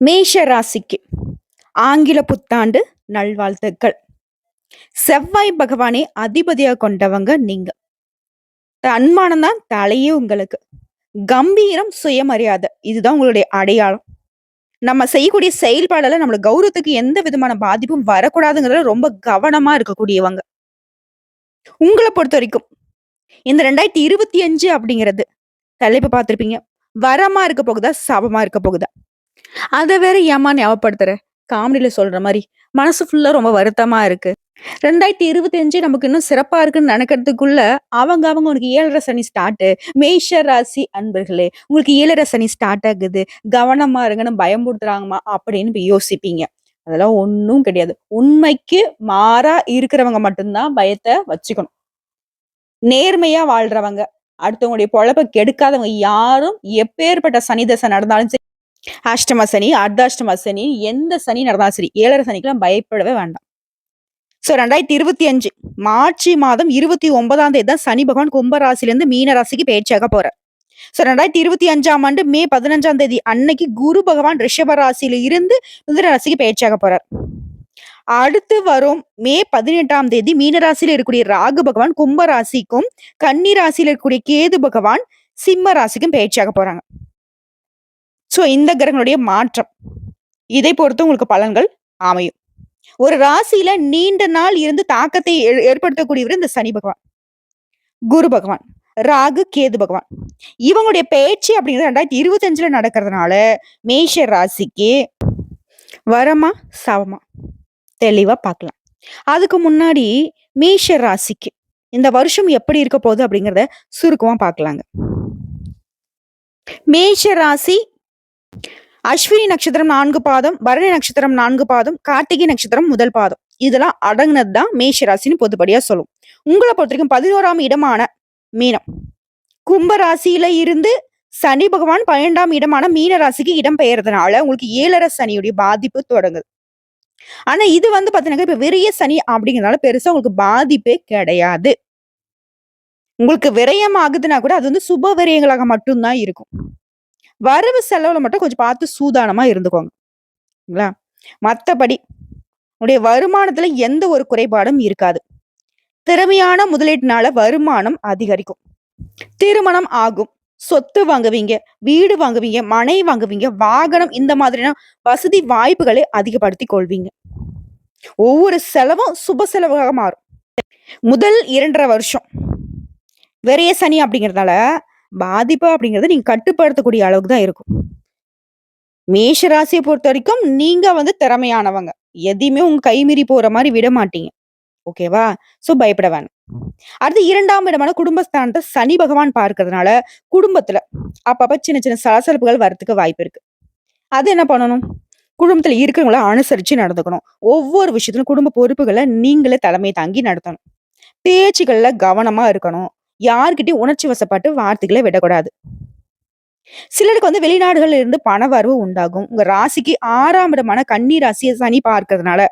மேஷ ராசிக்கு ஆங்கில புத்தாண்டு நல்வாழ்த்துக்கள். செவ்வாய் பகவானை அதிபதியாக கொண்டவங்க நீங்க. அன்மானம் தான் தலையே உங்களுக்கு. கம்பீரம் சுயமரியாதை இதுதான் உங்களுடைய அடையாளம். நம்ம செய்யக்கூடிய செயல்பாடுல நம்மளோட கௌரவத்துக்கு எந்த விதமான பாதிப்பும் வரக்கூடாதுங்கிறத ரொம்ப கவனமா இருக்கக்கூடியவங்க. உங்களை பொறுத்த வரைக்கும் இந்த ரெண்டாயிரத்தி இருபத்தி அஞ்சு அப்படிங்கிறது தலைப்பு பார்த்துருப்பீங்க. வரமா இருக்க போகுதா சாபமா இருக்க போகுதா? அதை வேற ஏம்மா ஞாபகப்படுத்துற? காமெடியில சொல்ற மாதிரி மனசு ஃபுல்லா ரொம்ப வருத்தமா இருக்கு. 2025 நமக்கு இன்னும் சிறப்பா இருக்குன்னு நினைக்கிறதுக்குள்ள அவங்க அவங்க உனக்கு ஏழரை சனி ஸ்டார்ட் மேஷ ராசி அன்பர்களே, உங்களுக்கு ஏழரை சனி ஸ்டார்ட் ஆகுது. கவனமா இருங்கன்னு பயமுறுத்துறாங்கம்மா அப்படின்னு இப்ப யோசிப்பீங்க. அதெல்லாம் ஒண்ணும் கிடையாது. உண்மைக்கு மாறா இருக்கிறவங்க மட்டும்தான் பயத்தை வச்சுக்கணும். நேர்மையா வாழ்றவங்க, அடுத்தவங்களுடைய பொழப்ப கெடுக்காதவங்க யாரும் எப்பேர்ப்பட்ட சனி தசை நடந்தாலும் சரி அஷ்டம சனி, அர்த்தாஷ்டம சனி, எந்த சனி நடந்தாலும் சரி, ஏழரை சனிக்கெல்லாம் பயப்படவே வேண்டாம். ஸோ 2025 மார்ச் மாதம் 29ஆம் தேதி தான் சனி பகவான் கும்பராசிலேருந்து மீன ராசிக்கு பயிற்சியாக போறார். ஸோ 2025ஆம் ஆண்டு மே 15ஆம் தேதி அன்னைக்கு குரு பகவான் ரிஷப ராசியில இருந்து மிதுன ராசிக்கு பயிற்சியாக போறார். அடுத்து வரும் மே 18ஆம் தேதி மீன ராசியில இருக்கக்கூடிய ராகு பகவான் கும்ப ராசிக்கும், கன்னி ராசியில இருக்கக்கூடிய கேது பகவான் சிம்ம ராசிக்கும் பயிற்சியாக போறாங்க. ஸோ இந்த கிரகங்களுடைய மாற்றம். இதை பொறுத்து உங்களுக்கு பலன்கள் அமையும். ஒரு ராசியில நீண்ட நாள் இருந்து தாக்கத்தை ஏ ஏற்படுத்தக்கூடியவர் இந்த சனி பகவான். குரு பகவான், ராகு, கேது பகவான். இவங்களுடைய பேச்சு அப்படிங்கிறது 2025ல நடக்கிறதுனால, மேஷ ராசிக்கு வரமா? சவமா தெளிவா பார்க்கலாம். அதுக்கு முன்னாடி மேஷ ராசிக்கு இந்த வருஷம் எப்படி இருக்க போகுது அப்படிங்கிறத சுருக்கமா பார்க்கலாங்க. மேஷ ராசி அஸ்வினி நட்சத்திரம் நான்கு பாதம், பரணி நட்சத்திரம் நான்கு பாதம், கார்த்திகை நட்சத்திரம் முதல் பாதம். இதெல்லாம் அடங்குனது தான் மேஷ ராசின்னு பொதுப்படியா சொல்லும். உங்களை பொறுத்தவரைக்கும் 11ஆம் இடமான மீனம். கும்ப ராசியில இருந்து சனி பகவான் 12ஆம் இடமான மீன ராசிக்கு இடம் பெயர்றதுனால, உங்களுக்கு ஏழரை சனியுடைய பாதிப்பு தொடங்குது. ஆனா இது வந்து பாத்தீங்கன்னா இப்ப விரய சனி அப்படிங்கிறதுனால பெருசா உங்களுக்கு பாதிப்பே கிடையாது. உங்களுக்கு விரயம் ஆகுதுன்னா கூட அது வந்து சுப விரயங்களாக மட்டும்தான் இருக்கும். வரவு செலவுல மட்டும் கொஞ்சம் பார்த்து சூதானமா இருந்துக்கோங்க. மற்றபடி உடைய வருமானத்துல எந்த ஒரு குறைபாடும் இருக்காது. திறமையான முதலீட்டினால வருமானம் அதிகரிக்கும். திருமணம் ஆகும். சொத்து வாங்குவீங்க, வீடு வாங்குவீங்க, மனை வாங்குவீங்க, வாகனம் இந்த மாதிரியான வசதி வாய்ப்புகளை அதிகப்படுத்திக் கொள்வீங்க. ஒவ்வொரு செலவும் சுப செலவாக மாறும். முதல் 2 1/2 வருஷம். விரய சனி அப்படிங்கிறதுனால, பாதிப்பு அப்படிங்கிறத நீங்க கட்டுப்படுத்தக்கூடிய அளவுக்கு தான் இருக்கும். மேஷ ராசியை பொறுத்த வரைக்கும் நீங்க வந்து திறமையானவங்க. எதையுமே உங்க கைமீறி போற மாதிரி விட மாட்டீங்க. ஓகேவா? சோ பயப்பட வேணும் அடுத்து இரண்டாம் இடமான குடும்பஸ்தானத்தை சனி பகவான் பார்க்கறதுனால குடும்பத்துல அப்பப்ப சின்ன சின்ன சலசலப்புகள் வரத்துக்கு வாய்ப்பு இருக்கு. அது என்ன பண்ணணும்? குடும்பத்துல இருக்கிறவங்கள அனுசரிச்சு நடந்துக்கணும். ஒவ்வொரு விஷயத்திலும் குடும்ப பொறுப்புகளை நீங்களே தலைமை தாங்கி நடத்தணும். பேச்சுகள்ல கவனமா இருக்கணும். யாருக்கிட்டையும் உணர்ச்சி வசப்பட்டு வார்த்தைகளை விடக்கூடாது. சிலருக்கு வந்து வெளிநாடுகள்ல இருந்து பண வரவு உண்டாகும். உங்க ராசிக்கு ஆறாம் இடமான கன்னி ராசியை சனி பார்க்கறதுனால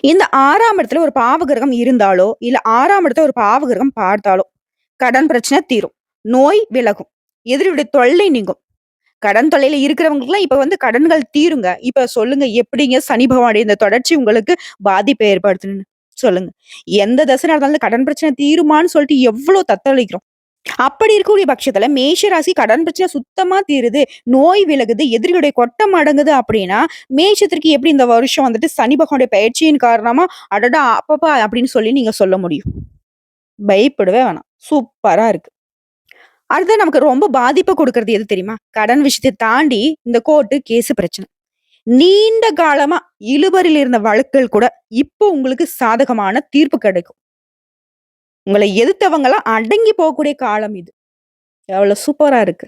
இந்த ஆறாம் இடத்துல ஒரு பாவகிரகம் இருந்தாலோ, இல்ல ஆறாம் இடத்துல ஒரு பாவகிரகம் பார்த்தாலோ, கடன் பிரச்சனை தீரும். நோய் விலகும். எதிரியுடைய தொல்லை நீங்கும். கடன் தொல்லையில இருக்கிறவங்களுக்குலாம் இப்ப வந்து கடன்கள் தீருங்க. இப்ப சொல்லுங்க எப்படிங்க சனி பகவானுடைய இந்த தொடர்ச்சி உங்களுக்கு பாதிப்பை ஏற்படுத்துதுன்னு? சொல்லுங்க. எந்த தசை நடந்தாலும் கடன் பிரச்சனை தீருமான்னு சொல்லிட்டு எவ்வளோ தத்தளிக்கிறோம். அப்படி இருக்கக்கூடிய பட்சத்துல மேஷ ராசி கடன் பிரச்சனை சுத்தமா தீருது, நோய் விலகுது, எதிரிகளுடைய கொட்டம் அடங்குது அப்படின்னா, மேஷத்திற்கு எப்படி இந்த வருஷம் வந்துட்டு சனி பகவானுடைய பயிற்சியின் காரணமா, அடடா! அப்பப்பா அப்படின்னு சொல்லி நீங்க சொல்ல முடியும். பயப்படவே வேணாம். சூப்பரா இருக்கு. அடுத்து நமக்கு ரொம்ப பாதிப்பு கொடுக்கறது எது தெரியுமா? கடன் விஷயத்தை தாண்டி இந்த கோர்ட்டு, கேஸ் பிரச்சனை. நீண்ட காலமா இழுபறியில் இருந்த வழக்குகள் கூட இப்போ உங்களுக்கு சாதகமான தீர்ப்பு கிடைக்கும். உங்களை எதிர்த்தவங்களாம் அடங்கி போகக்கூடிய காலம் இது. எவ்வளவு சூப்பரா இருக்கு.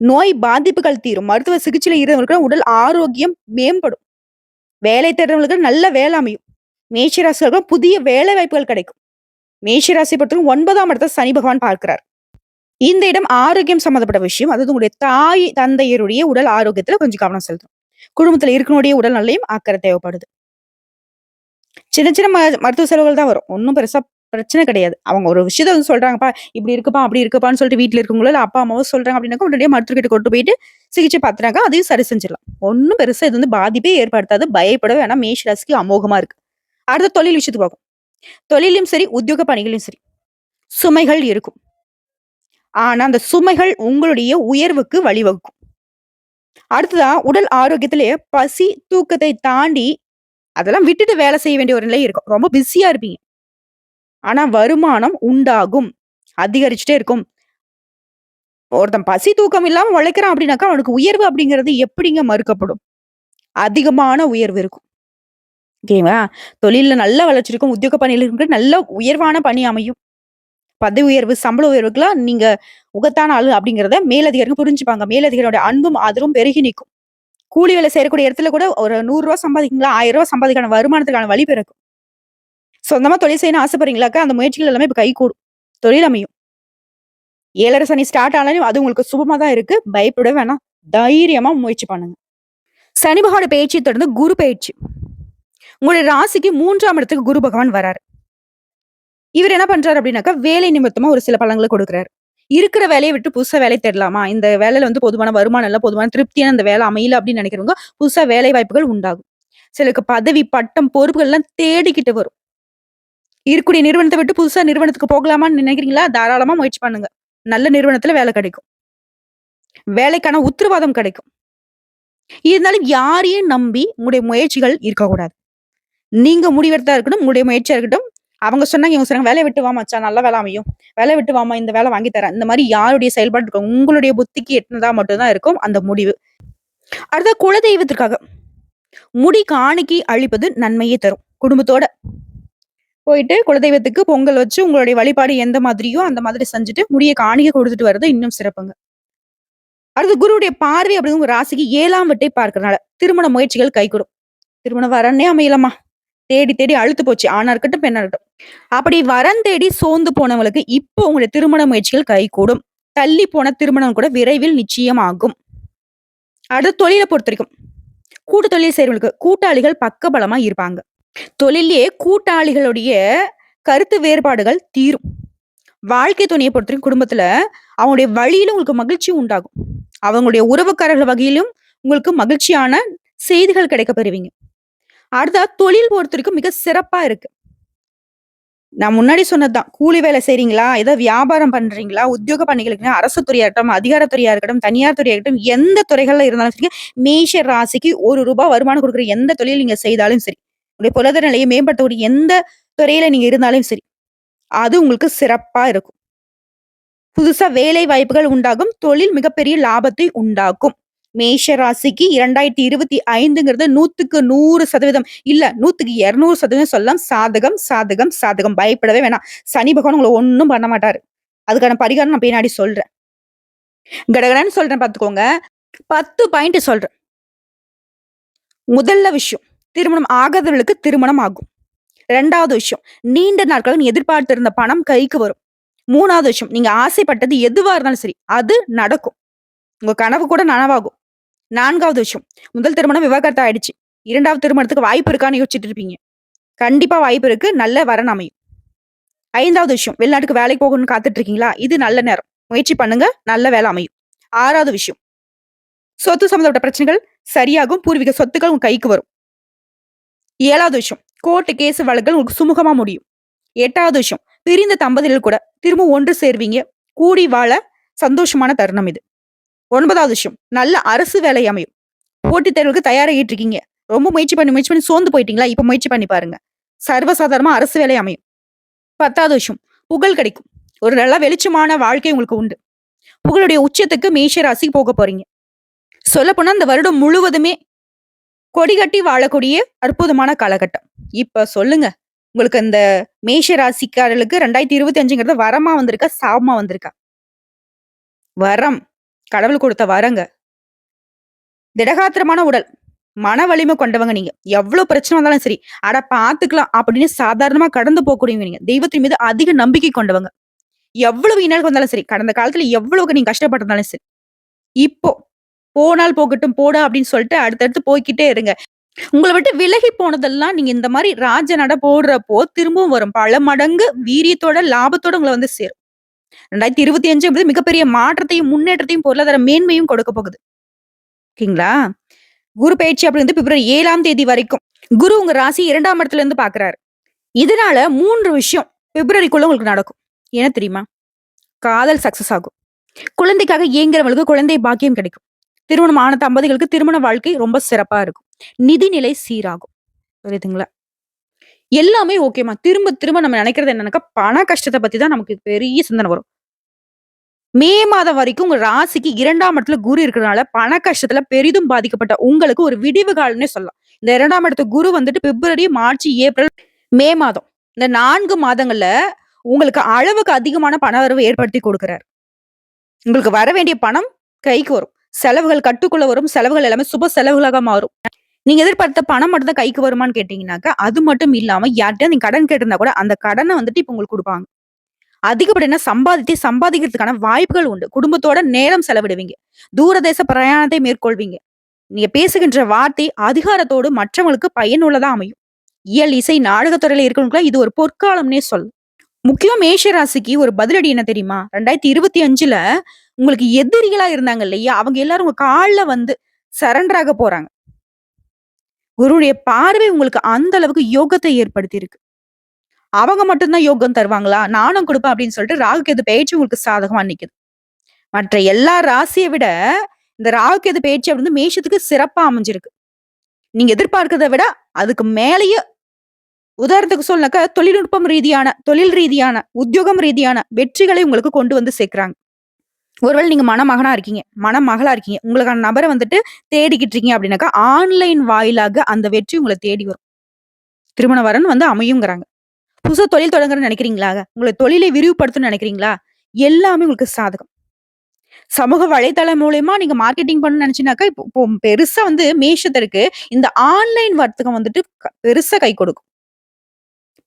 நோய் பாதிப்புகள் தீரும். மருத்துவ சிகிச்சையில இருந்தவர்களுக்கு உடல் ஆரோக்கியம் மேம்படும். வேலை தேடுறவங்களுக்கு நல்ல வேலை அமையும். மேஷ புதிய வேலை வாய்ப்புகள் கிடைக்கும். மேஷ ராசியை பொறுத்தவரைக்கும் 9ஆம் இடத்த சனி பகவான் பார்க்கிறார். இந்த இடம் ஆரோக்கியம் சம்மந்தப்பட்ட விஷயம். அதாவது உங்களுடைய தாய், தந்தையருடைய உடல் ஆரோக்கியத்துல கொஞ்சம் கவனம் செலுத்தும் குடும்பத்துல இருக்கனுடைய உடல் நலையும் அக்கறை தேவைப்படுது. சின்ன சின்ன ம மருத்துவ செலவுகள் தான் வரும். ஒண்ணும் பெருசா பிரச்சனை கிடையாது. அவங்க ஒரு விஷயத்த வந்து சொல்றாங்கப்பா, இப்படி இருக்குப்பா, அப்படி இருக்குப்பான்னு சொல்லிட்டு வீட்டுல இருக்கவங்களோ, அப்பா, அம்மாவோ சொல்றாங்க அப்படின்னாக்கா, உடனடியா மருத்துவர்கிட்ட கொண்டு போயிட்டு சிகிச்சை பார்த்துறாங்க அதையும் சரி செஞ்சிடலாம். ஒண்ணும் பெருசா இது வந்து பாதிப்பே ஏற்படுத்தாது. பயப்பட வேணாம். மேஷ ராசிக்கு அமோகமா இருக்கு. அடுத்த தொழில் விஷயத்துக்கு பார்க்கும் தொழிலும் சரி, உத்தியோக பணிகளையும் சரி. சுமைகள் இருக்கும். ஆனா, அந்த சுமைகள் உங்களுடைய உயர்வுக்கு வழிவகுக்கும். அடுத்ததா உடல் ஆரோக்கியத்திலே பசி, தூக்கத்தை தாண்டி அதெல்லாம் விட்டுட்டு வேலை செய்ய வேண்டிய ஒரு நிலை இருக்கும். ரொம்ப பிஸியா இருப்பீங்க. ஆனா, வருமானம் உண்டாகும். அதிகரிச்சுட்டே இருக்கும். ஒருத்தன் பசி, தூக்கம் இல்லாம உழைக்கிறான் அப்படின்னாக்கா, அவனுக்கு உயர்வு அப்படிங்கிறது எப்படிங்க மறுக்கப்படும்? அதிகமான உயர்வு இருக்கும். ஓகேவா? தொழில்ல நல்ல வளர்ச்சி இருக்கும். உத்தியோக பணியில இருக்கு நல்ல உயர்வான பணி அமையும். பதவி உயர்வு, சம்பள உயர்வுக்குலாம் நீங்க உகத்தான ஆளு அப்படிங்கிறத மேலதிகாரிகள் புரிஞ்சுப்பாங்க. மேலதிகாரியோட அன்பும், ஆதரவும் பெருகி நிற்கும் கூலி வேலை செய்யக்கூடிய இடத்துல கூட ஒரு நூறுரூவா 100 ஆயிரம் ரூபா 1000 சம்பாதிக்கான வருமானத்துக்கான வழி பிறக்கும். சொந்தமா தொழில் செய்யணும் ஆசைப்படுறீங்களாக்கா, அந்த முயற்சிகள் எல்லாமே இப்ப கைகூடும். தொழில் அமையும். ஏழரை சனி ஸ்டார்ட் ஆனாலும் அது உங்களுக்கு சுபமா தான் இருக்கு. பயப்பட வேணாம். தைரியமா முயற்சி பண்ணுங்க. சனி பகவான பயிற்சியை தொடர்ந்து குரு பயிற்சி உங்களுடைய ராசிக்கு மூன்றாம் இடத்துக்கு குரு பகவான் வராரு. இவர் என்ன பண்றாரு அப்படின்னாக்கா, வேலை நிமித்தமா ஒரு சில பழங்களை கொடுக்குறாரு. இருக்கிற வேலையை விட்டு புதுசா வேலை தேடலாமா? இந்த வேலையில வந்து பொதுவான வருமானம் இல்லை பொதுவான திருப்தியான அந்த வேலை அமையல அப்படின்னு நினைக்கிறவங்க, புதுசா வேலை வாய்ப்புகள் உண்டாகும். சிலருக்கு பதவி, பட்டம், பொறுப்புகள் எல்லாம் தேடிக்கிட்டு வரும். இருக்கக்கூடிய நிறுவனத்தை விட்டு புதுசா நிறுவனத்துக்கு போகலாமான்னு நினைக்கிறீங்களா? தாராளமா முயற்சி பண்ணுங்க. நல்ல நிறுவனத்துல வேலை கிடைக்கும். வேலைக்கான உத்தரவாதம் கிடைக்கும். இருந்தாலும் யாரையும் நம்பி உங்களுடைய முயற்சிகள் இருக்கக்கூடாது. நீங்க முடிவெடுத்தா இருக்கட்டும் உங்களுடைய முயற்சியா இருக்கட்டும். அவங்க சொன்னாங்க, இவங்க சொன்னாங்க, "வேலைய விட்டு வாமாச்சா நல்ல வேலை அமையும். வேலை விட்டு வாமா இந்த வேலை வாங்கி தரேன்." இந்த மாதிரி யாருடைய செயல்பாடு இருக்கும். உங்களுடைய புத்திக்கு எட்டுனதா மட்டும்தான் இருக்கும் அந்த முடிவு. அடுத்த குலதெய்வத்திற்காக. முடி காணிக்கை அழிப்பது நன்மையே தரும். குடும்பத்தோட போயிட்டு குலதெய்வத்துக்கு பொங்கல் வச்சு உங்களுடைய வழிபாடு எந்த மாதிரியோ அந்த மாதிரி செஞ்சுட்டு முடிய காணிக்கை கொடுத்துட்டு வர்றது இன்னும் சிறப்புங்க. அடுத்து குருவுடைய பார்வை அப்படிங்கிற உங்க ராசிக்கு ஏழாம் வெட்டை பார்க்கறதுனால திருமண முயற்சிகள் கைகூடும். திருமண வரனே அமையலாமா தேடி தேடி அழுத்து போச்சு. ஆனா இருக்கட்டும், பெண்ணா இருக்கட்டும். அப்படி வரன் தேடி சோர்ந்து போனவங்களுக்கு இப்போ உங்களுடைய திருமண முயற்சிகள் கைகூடும். தள்ளி போன திருமணம் கூட விரைவில் நிச்சயமாகும். அடுத்து தொழில பொறுத்தவரைக்கும். கூட்டு தொழில் செய்றவங்களுக்கு கூட்டாளிகள் பக்கபலமா இருப்பாங்க. தொழிலே கூட்டாளிகளுடைய கருத்து வேறுபாடுகள் தீரும். வாழ்க்கை துணையை பொறுத்தவரைக்கும் குடும்பத்துல அவங்களுடைய வழியில உங்களுக்கு மகிழ்ச்சி உண்டாகும். அவங்களுடைய உறவுக்காரர்கள் வகையிலும் உங்களுக்கு மகிழ்ச்சியான செய்திகள் கிடைக்க பெறுவீங்க. அடுத்தா தொழில் பொறுத்தவரைக்கும் மிக சிறப்பா இருக்கு. நான் முன்னாடி சொன்னது தான். கூலி வேலை செய்றீங்களா? ஏதோ வியாபாரம் பண்றீங்களா? உத்தியோக பணிகளுக்கு அரசு துறையா இருக்கட்டும், அதிகாரத் துறையா இருக்கட்டும், தனியார் துறையா இருக்கட்டும், எந்த துறைகள்ல இருந்தாலும் சரி, மேஷ ராசிக்கு ஒரு ரூபாய் வருமானம் கொடுக்குற எந்த தொழில் நீங்க செய்தாலும் சரி, உங்களுடைய பொருளாதார நிலையை மேம்படுத்தக்கூடிய எந்த துறையில நீங்க இருந்தாலும் சரி, அது உங்களுக்கு சிறப்பா இருக்கும். புதுசா வேலை வாய்ப்புகள் உண்டாகும். தொழில் மிகப்பெரிய லாபத்தை உண்டாக்கும். மேஷ ராசிக்கு 2025ங்கிறது 100க்கு 100% இல்ல 100க்கு 200% சொல்லலாம். சாதகம், சாதகம், சாதகம். பயப்படவே வேணாம். சனி பகவான் உங்களை ஒன்றும் பண்ண மாட்டாரு. அதுக்கான பரிகாரம் நான் பின்னாடி சொல்றேன். கடகடன்னு சொல்றேன் பார்த்துக்கோங்க. 10 பாயிண்ட் சொல்றேன். முதல்ல விஷயம். திருமணம் ஆகாதவர்களுக்கு திருமணம் ஆகும். ரெண்டாவது விஷயம். நீண்ட நாட்களாக நீ எதிர்பார்த்திருந்த பணம் கைக்கு வரும். மூணாவது விஷயம். நீங்க ஆசைப்பட்டது எதுவா இருந்தாலும் சரி, அது நடக்கும். உங்க கனவு கூட நனவாகும். நான்காவது விஷயம். முதல் திருமணம் விவாகரத்து ஆயிடுச்சு. இரண்டாவது திருமணத்துக்கு வாய்ப்பு இருக்கான்னு யோசிச்சுட்டு இருப்பீங்க. கண்டிப்பா வாய்ப்பு இருக்கு. நல்ல வரன் அமையும். ஐந்தாவது விஷயம். வெளிநாட்டுக்கு வேலைக்கு போகணும்னு காத்துட்டு இருக்கீங்களா? இது நல்ல நேரம். முயற்சி பண்ணுங்க. நல்ல வேலை அமையும். ஆறாவது விஷயம். சொத்து சம்மந்தப்பட்ட பிரச்சனைகள் சரியாகும். பூர்வீக சொத்துக்கள் உங்க கைக்கு வரும். ஏழாவது விஷயம். கோர்ட்டு கேஸ் வழக்குகள் உங்களுக்கு சுமூகமா முடியும். எட்டாவது விஷயம். பிரிந்த தம்பதிகள் கூட திரும்ப ஒன்று சேர்வீங்க. கூடி வாழ சந்தோஷமான தருணம் இது. ஒன்பதாவது விஷயம். நல்ல அரசு வேலை அமையும். போட்டித் தேர்வுக்கு தயாராகிட்டு இருக்கீங்க. ரொம்ப முயற்சி பண்ணி முயற்சி பண்ணி சோர்ந்து போயிட்டீங்களா? இப்ப முயற்சி பண்ணி பாருங்க. சர்வசாதாரணமா அரசு வேலை அமையும். 10வது விஷயம். புகழ் கிடைக்கும். ஒரு நல்ல வெளிச்சமான வாழ்க்கை உங்களுக்கு உண்டு. புகழுடைய உச்சத்துக்கு மேஷ ராசிக்கு போக போறீங்க. சொல்லப்போனா இந்த வருடம் முழுவதுமே கொடிகட்டி வாழக்கூடிய அற்புதமான காலகட்டம். இப்ப சொல்லுங்க. உங்களுக்கு இந்த மேஷ ராசிக்காரர்களுக்கு 2025ங்கிறது வரமா வந்திருக்கா? சாபமா வந்திருக்கா? வரம். கடவுள் கொடுத்த வரங்க. திடகாத்திரமான உடல். மன வலிமை கொண்டவங்க நீங்க. எவ்வளவு பிரச்சனை வந்தாலும் சரி, அட பாத்துக்கலாம் அப்படின்னு சாதாரணமா கடந்து போகக்கூடியவங்க நீங்க. தெய்வத்தின் மீது அதிக நம்பிக்கை கொண்டவங்க. எவ்வளவு இன்னல்கள் வந்தாலும் சரி, கடந்த காலத்துல எவ்வளவுக்கு நீங்க கஷ்டப்பட்டிருந்தாலும் சரி, இப்போ போனால் போகட்டும் போடா அப்படின்னு சொல்லிட்டு அடுத்தடுத்து போய்க்கிட்டே இருங்க. உங்கள விட்டு விலகி போனதெல்லாம் நீங்க இந்த மாதிரி ராஜ நட போடுறப்போ திரும்பவும் வரும். பல மடங்கு வீரியத்தோட, லாபத்தோட உங்களை வந்து சேரும். 2025 என்பது மிகப்பெரிய மாற்றத்தையும், முன்னேற்றத்தையும், பொருளாதார மேன்மையும் கொடுக்க போகுது. ஓகேங்களா? குரு பயிற்சி அப்படிங்கிறது பிப்ரவரி ஏழாம் தேதி வரைக்கும். குரு உங்க ராசி இரண்டாம் இடத்துல இருந்து பாக்குறாரு இதனால மூன்று விஷயம் பிப்ரவரிக்குள்ள உங்களுக்கு நடக்கும். என்ன தெரியுமா? காதல் சக்சஸ் ஆகும். குழந்தைக்காக இயங்குறவங்களுக்கு குழந்தை பாக்கியம் கிடைக்கும். திருமணம் ஆன தம்பதிகளுக்கு திருமண வாழ்க்கை ரொம்ப சிறப்பா இருக்கும். நிதிநிலை சீராகும். புரியுதுங்களா? எல்லாமே ஓகேம்மா. திரும்ப திரும்ப நம்ம நினைக்கிறது என்னன்னாக்கா, பண கஷ்டத்தை பத்தி தான் நமக்கு பெரிய சிந்தனை வரும். மே மாதம் வரைக்கும் உங்க ராசிக்கு இரண்டாம் இடத்துல குரு இருக்கிறதுனால, பண கஷ்டத்துல பெரிதும் பாதிக்கப்பட்ட உங்களுக்கு ஒரு விடிவு காலம்னே சொல்லலாம். இந்த இரண்டாம் இடத்து குரு வந்துட்டு பிப்ரவரி, மார்ச், ஏப்ரல், மே மாதம். இந்த நான்கு மாதங்கள்ல உங்களுக்கு அளவுக்கு அதிகமான பண வரவு ஏற்படுத்தி கொடுக்கிறார். உங்களுக்கு வர வேண்டிய பணம் கைக்கு வரும். செலவுகள் கட்டுக்குள்ள வரும். செலவுகள் எல்லாமே சுப செலவுகளாக மாறும். நீங்க எதிர்பார்த்த பணம் மட்டும் தான் கைக்கு வருமான்னு கேட்டீங்கன்னாக்கா, அது மட்டும் இல்லாம யார்கிட்ட நீங்க கடன் கேட்டிருந்தா கூட, அந்த கடனை வந்துட்டு இப்ப உங்களுக்கு குடுப்பாங்க. அதிகப்படியான சம்பாதித்து சம்பாதிக்கிறதுக்கான வாய்ப்புகள் உண்டு. குடும்பத்தோட நேரம் செலவிடுவீங்க. தூரதேச பிரயாணத்தை மேற்கொள்வீங்க. நீங்க பேசுகின்ற வார்த்தை அதிகாரத்தோடு மற்றவங்களுக்கு பயனுள்ளதா அமையும். இயல், இசை, நாடகத்துறையில இருக்கிறவங்களுக்குலாம் இது ஒரு பொற்காலம்னே சொல்லலாம். முக்கியம் மேஷ ராசிக்கு ஒரு பதிலடி என்ன தெரியுமா? 2025ல உங்களுக்கு எதிரிகளா இருந்தாங்க இல்லையா? அவங்க எல்லாரும் உங்க கால்ல வந்து சரண்டராக போறாங்க. குருடைய பார்வை உங்களுக்கு அந்த அளவுக்கு யோகத்தை ஏற்படுத்தியிருக்கு. அவங்க மட்டும்தான் யோகம் தருவாங்களா? நானும் கொடுப்பேன் அப்படின்னு சொல்லிட்டு ராகு பயிற்சி உங்களுக்கு சாதகமா நிக்குது. மற்ற எல்லா ராசியை விட இந்த ராகு பயிற்சி பெயர்ச்சி வந்து மேஷத்துக்கு சிறப்பா அமைஞ்சிருக்கு. நீங்க எதிர்பார்க்கிறத விட அதுக்கு மேலேயே உதாரணத்துக்கு சொல்லனாக்கா, தொழில்நுட்பம் ரீதியான, தொழில் ரீதியான, உத்தியோகம் ரீதியான வெற்றிகளை உங்களுக்கு கொண்டு வந்து சேர்க்கிறாங்க. ஒருவேளை நீங்க மணமகனா இருக்கீங்க, மணமகளா இருக்கீங்க. உங்களுக்கான நபரை வந்துட்டு தேடிக்கிட்டு இருக்கீங்க அப்படின்னாக்கா, ஆன்லைன் வாயிலாக அந்த வெற்றி உங்களை தேடி வரும். திருமண வரன் வந்து அமையுங்கிறாங்க. புதுசா தொழில் தொடங்குறேன்னு நினைக்கிறீங்களா? உங்களை தொழிலை விரிவுபடுத்தணும்னு நினைக்கிறீங்களா? எல்லாமே உங்களுக்கு சாதகம். சமூக வலைதளம் மூலயமா நீங்க மார்க்கெட்டிங் பண்ணணும்னு நினைச்சீங்கனாக்கா, இப்போ பெருசா வந்து மேஷத்திற்கு இந்த ஆன்லைன் வர்த்தகம் வந்துட்டு க பெருசா கை கொடுக்கும்.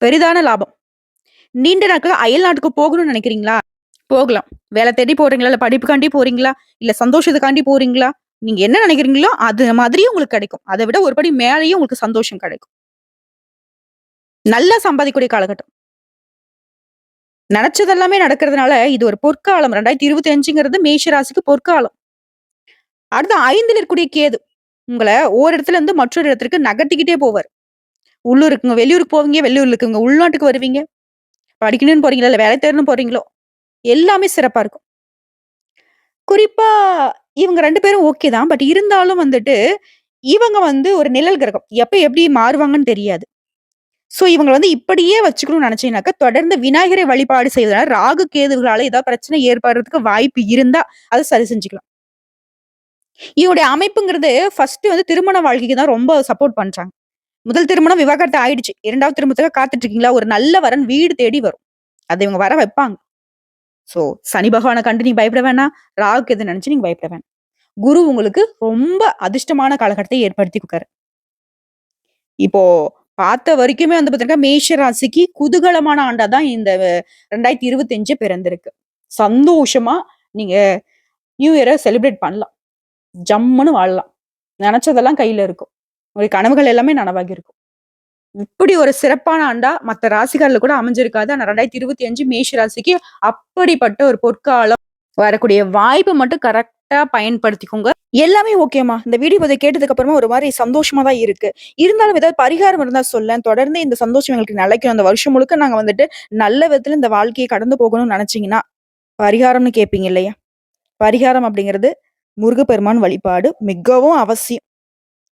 பெரிதான லாபம். நீண்ட நாட்கள் அயல் நாட்டுக்கு போகணும்னு நினைக்கிறீங்களா? போகலாம். வேலை தேடி போறீங்களா? இல்ல படிப்புக்காண்டி போறீங்களா? இல்ல சந்தோஷத்துக்காண்டி போறீங்களா? நீங்க என்ன நினைக்கிறீங்களோ, அது மாதிரியும் உங்களுக்கு கிடைக்கும். அதை விட ஒரு படி மேலேயும் உங்களுக்கு சந்தோஷம் கிடைக்கும். நல்லா சம்பாதிக்கக்கூடிய காலகட்டம். நினைச்சதெல்லாமே எல்லாமே நடக்கிறதுனால, இது ஒரு பொற்காலம். ரெண்டாயிரத்தி இருபத்தி அஞ்சுங்கிறது மேஷராசிக்கு பொற்காலம். அடுத்து 5ல இருக்கக்கூடிய கேது. உங்களை உங்கள ஓரிடத்துல இருந்து மற்றொரு இடத்திற்கு நகர்த்திக்கிட்டே போவார் உள்ளூருக்குங்க வெளியூருக்கு போவீங்க, வெளியூர்ல இருக்குங்க உள்நாட்டுக்கு வருவீங்க. படிக்கணும்னு போறீங்களா? இல்ல வேலை தேடணும் போறீங்களோ, எல்லாமே சிறப்பா இருக்கும். குறிப்பா இவங்க 2 பேரும் ஓகே தான். பட் இருந்தாலும் வந்துட்டு, இவங்க வந்து ஒரு நிழல் கிரகம். எப்ப எப்படி மாறுவாங்கன்னு தெரியாது. ஸோ இவங்கள வந்து இப்படியே வச்சுக்கணும்னு நினைச்சீங்கன்னாக்கா, தொடர்ந்து விநாயகரை வழிபாடு செய்வதனால ராகு, கேதுகளால ஏதாவது பிரச்சனை ஏற்படுறதுக்கு வாய்ப்பு இருந்தா, அத சரி செஞ்சுக்கலாம். இவருடைய அமைப்புங்கிறது ஃபர்ஸ்ட்டு வந்து திருமண வாழ்க்கைக்கு தான் ரொம்ப சப்போர்ட் பண்றாங்க. முதல் திருமணம் விவாகரத்து ஆயிடுச்சு. 2வது திருமணத்துக்காக காத்துட்டு இருக்கீங்களா? ஒரு நல்ல வரன் வீடு தேடி வரும். அத இவங்க வர வைப்பாங்க. ஸோ சனி பகவானை கண்டு நீங்க பயப்பட வேணாம். ராகுக்கு எது நினைச்சு நீங்க பயப்பட வேணாம். குரு உங்களுக்கு ரொம்ப அதிர்ஷ்டமான காலகட்டத்தை ஏற்படுத்தி கொடுக்காரு இப்போ பார்த்த வரைக்குமே வந்து பார்த்தீங்கன்னா, மேஷ ராசிக்கு குதூகலமான ஆண்டா தான் இந்த 2025 பிறந்திருக்கு. சந்தோஷமா நீங்க நியூ இயரை செலிப்ரேட் பண்ணலாம். ஜம்முன்னு வாழலாம். நினைச்சதெல்லாம் கையில இருக்கும். உங்களுடைய கனவுகள் எல்லாமே நனவாகி இருக்கும். இப்படி ஒரு சிறப்பான ஆண்டா மற்ற ராசிக்காரர்ல கூட அமைஞ்சிருக்காது. ஆனா 2025 மேஷ ராசிக்கு அப்படிப்பட்ட ஒரு பொற்காலம். வரக்கூடிய வாய்ப்பு மட்டும் கரெக்டா பயன்படுத்திக்கோங்க. எல்லாமே ஓகேம்மா. இந்த வீடியோ இத கேட்டதுக்கு அப்புறமா ஒரு மாதிரி சந்தோஷமா தான் இருக்கு. இருந்தாலும் ஏதாவது பரிகாரம் இருந்தா சொல்லேன். தொடர்ந்து இந்த சந்தோஷம் எங்களுக்கு நிலைக்கும். அந்த வருஷம் முழுக்க நாங்க வந்துட்டு நல்ல விதத்துல இந்த வாழ்க்கையை கடந்து போகணும்னு நினைச்சீங்கன்னா, பரிகாரம்னு கேட்பீங்க இல்லையா? பரிகாரம் அப்படிங்கிறது முருகப்பெருமான் வழிபாடு மிகவும் அவசியம்.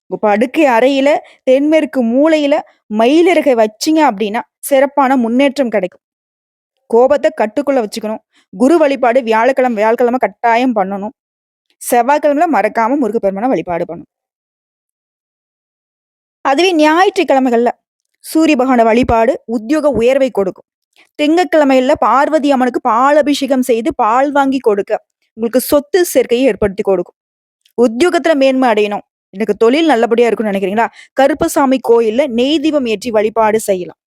உங்க படுக்கை அறையில தென்மேற்கு மூலையில மயிலிறகை வச்சீங்க அப்படின்னா, சிறப்பான முன்னேற்றம் கிடைக்கும். கோபத்தை கட்டுக்குள்ள வச்சுக்கணும். குரு வழிபாடு வியாழக்கிழமை வியாழக்கிழமை கட்டாயம் பண்ணணும். செவ்வாய்க்கிழமையில மறக்காம முருகப்பெருமான வழிபாடு பண்ணணும். அதுவே ஞாயிற்றுக்கிழமைகள்ல சூரிய பகவான வழிபாடு உத்தியோக உயர்வை கொடுக்கும். திங்கக்கிழமையில பார்வதி அம்மனுக்கு பால் அபிஷேகம் செய்து பால் வாங்கி கொடுக்க, உங்களுக்கு சொத்து சேர்க்கையை ஏற்படுத்தி கொடுக்கும். உத்தியோகத்துல மேன்மை அடையணும். எனக்கு தொழில் நல்லபடியா இருக்கும்னு நினைக்கிறீங்களா? கருப்பசாமி கோயில்ல நெய் தீபம் ஏற்றி வழிபாடு செய்யலாம்.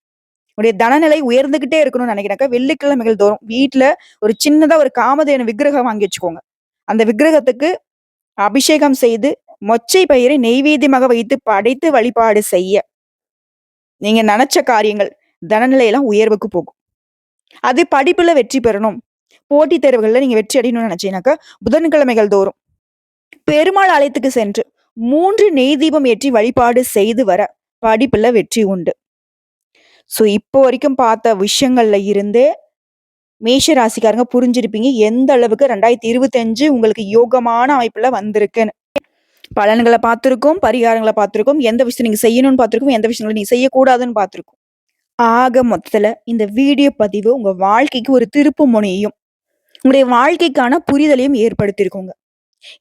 உடைய தனநிலை உயர்ந்துகிட்டே இருக்கணும்னு நினைக்கிறேனாக்கா, வெள்ளிக்கிழமைகள் தோறும் வீட்ல ஒரு சின்னதா ஒரு காமதேன விக்கிரகம் வாங்கி வச்சுக்கோங்க. அந்த விக்கிரகத்துக்கு அபிஷேகம் செய்து மொச்சை பயிரை நெய்வேத்தியமாக வைத்து படைத்து வழிபாடு செய்ய நீங்க நினைச்ச காரியங்கள் தனநிலையெல்லாம் உயர்வுக்கு போகும் அது படிப்புல வெற்றி பெறணும் போட்டித் தேர்வுகளில் நீங்க வெற்றி அடையணும்னு நினைச்சீங்கன்னாக்கா புதன்கிழமைகள் தோறும் பெருமாள் ஆலயத்துக்கு சென்று மூன்று நெய் தீபம் ஏற்றி வழிபாடு செய்து வர படிப்பில் வெற்றி உண்டு. ஸோ இப்போ வரைக்கும் பார்த்த விஷயங்கள்ல இருந்தே மேஷ ராசிக்காரங்க புரிஞ்சிருப்பீங்க எந்த அளவுக்கு ரெண்டாயிரத்தி இருபத்தஞ்சு உங்களுக்கு யோகமான அமைப்புல வந்திருக்குன்னு. பலன்களை பார்த்துருக்கோம் பரிகாரங்களை பார்த்துருக்கோம் எந்த விஷயம் நீங்கள் செய்யணும்னு பார்த்துருக்கோம் எந்த விஷயங்களை நீங்கள் செய்யக்கூடாதுன்னு பார்த்துருக்கோம். ஆக மொத்தத்தில் இந்த வீடியோ பதிவு உங்கள் வாழ்க்கைக்கு ஒரு திருப்பு முனையையும் உங்களுடைய வாழ்க்கைக்கான புரிதலையும் ஏற்படுத்தியிருக்கோங்க.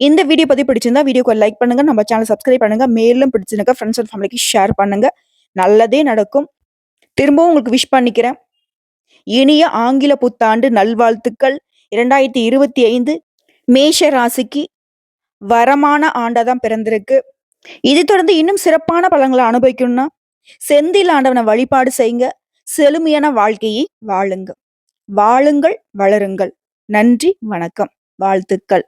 இந்த வீடியோ பதிவு பிடிச்சிருந்தா வீடியோக்கு லைக் பண்ணுங்க நம்ம சேனல் சப்ஸ்கிரைப் பண்ணுங்க மேலும் பிடிச்சிருக்க ஃப்ரெண்ட்ஸ் அண்ட் ஃபேமிலிக்கு ஷேர் பண்ணுங்க. நல்லதே நடக்கும். திரும்பவும் உங்களுக்கு விஷ் பண்ணிக்கிறேன். இனிய ஆங்கில புத்தாண்டு நல்வாழ்த்துக்கள். இரண்டாயிரத்தி இருபத்தி ஐந்து மேஷ ராசிக்கு வரமான ஆண்டா தான் பிறந்திருக்கு. இது தொடர்ந்து இன்னும் சிறப்பான பலங்களை அனுபவிக்கணும்னா செந்தில் ஆண்டவனை வழிபாடு செய்யுங்க. செழுமையான வாழ்க்கையை வாழுங்க. வாழுங்கள் வளருங்கள். நன்றி வணக்கம். வாழ்த்துக்கள்.